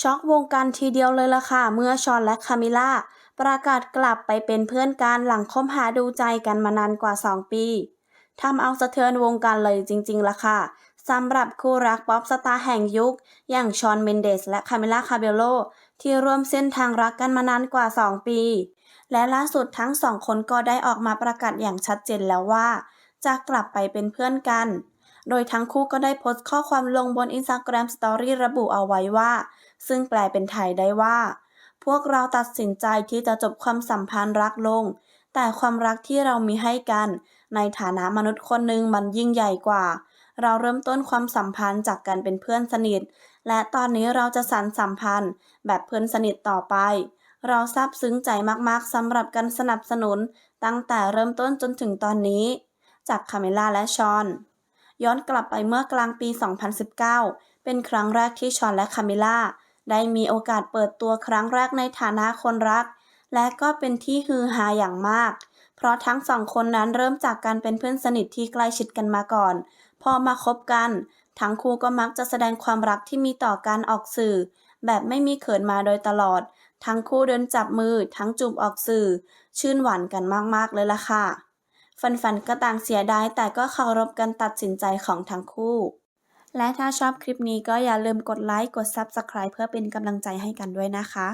ช็อกวงการทีเดียวเลยล่ะค่ะ เมื่อชอนและคามิล่าประกาศกลับไปเป็นเพื่อนกันหลังคบหาดูใจกันมานานกว่า 2 ปีทำเอาสะเทือนวงการเลยจริง ๆล่ะค่ะสำหรับคู่รักป๊อปสตาร์แห่งยุค อย่างชอนเมนเดสและคามิล่าคาเบโล ที่ร่วมเส้นทางรักกันมานานกว่า 2 ปี และล่าสุดทั้งสองคนก็ได้ออกมาประกาศอย่างชัดเจนแล้วว่า จะกลับไปเป็นเพื่อนกัน โดยทั้งคู่ก็ได้โพสต์ข้อความลงบน Instagram Story ระบุเอาไว้ว่า ซึ่งแปลเป็นไทยได้ว่า พวกเราตัดสินใจที่จะจบความสัมพันธ์รักลง แต่ความรักที่เรามีให้กัน ในฐานะมนุษย์คนหนึ่งมันยิ่งใหญ่กว่า เราเริ่มต้นความสัมพันธ์จากการเป็นเพื่อนสนิท และตอนนี้เราจะสานสัมพันธ์ แบบเพื่อนสนิทต่อไป เราซาบซึ้งใจมากๆสำหรับการสนับสนุน ตั้งแต่เริ่มต้นจนถึงตอนนี้ จากคาเมล่าและชอนย้อนกลับไปเมื่อกลางปี 2019 เป็นครั้งแรกที่ชอนและคาเมล่า ได้มีโอกาสเปิดตัวครั้งแรกในฐานะคนรัก และก็เป็นที่ฮือฮาอย่างมาก เพราะทั้งสองคนนั้นเริ่มจากการเป็นเพื่อนสนิทที่ใกล้ชิดกันมาก่อน พอมาคบกัน ทั้งคู่ก็มักจะแสดงความรักที่มีต่อกันออกสื่อ แบบไม่มีเขินมาโดยตลอด ทั้งคู่เดินจับมือ ทั้งจูบออกสื่อ ชื่นหวานกันมากๆเลยล่ะค่ะแฟนๆก็ต่างเสียดายแต่ก็เคารพการตัดสินใจของทั้งคู่ และถ้าชอบคลิปนี้ก็อย่าลืมกดไลค์ กด Subscribe เพื่อเป็นกำลังใจให้กันด้วยนะคะ